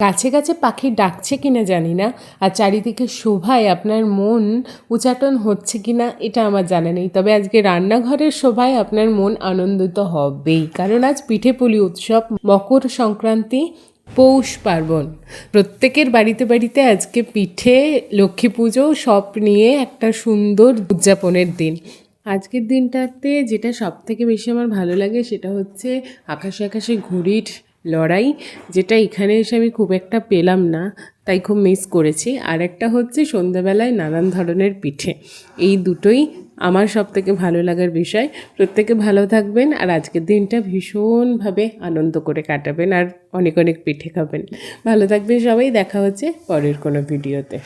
গাছে কাছে পাখি ডাকছে কিনা জানি না, আর চারিদিকে শোভায় আপনার মন উচাটন হচ্ছে কিনা এটা আমার জানা নেই। তবে আজকে রান্নাঘরের শোভায় আপনার মন আনন্দিত হবেই, কারণ আজ পিঠেপুলি উৎসব, মকর সংক্রান্তি, পৌষ পার্বণ। প্রত্যেকের বাড়িতে বাড়িতে আজকে পিঠে, লক্ষ্মী পুজো সব নিয়ে একটা সুন্দর উদযাপনের দিন। আজকের দিনটাতে যেটা সব থেকে বেশি আমার ভালো লাগে সেটা হচ্ছে আকাশে আকাশে ঘুড়ির লড়াই, যেটা এখানে এসে আমি খুব একটা পেলাম না, তাই খুব মিস করেছি। আর একটা হচ্ছে সন্ধ্যাবেলায় নানান ধরনের পিঠে। এই দুটোই আমার সব থেকে ভালো লাগার বিষয়। প্রত্যেকে ভালো থাকবেন আর আজকের দিনটা ভীষণভাবে আনন্দ করে কাটাবেন আর অনেক অনেক পিঠে খাবেন। ভালো থাকবেন সবাই, দেখা হচ্ছে পরের কোনো ভিডিওতে।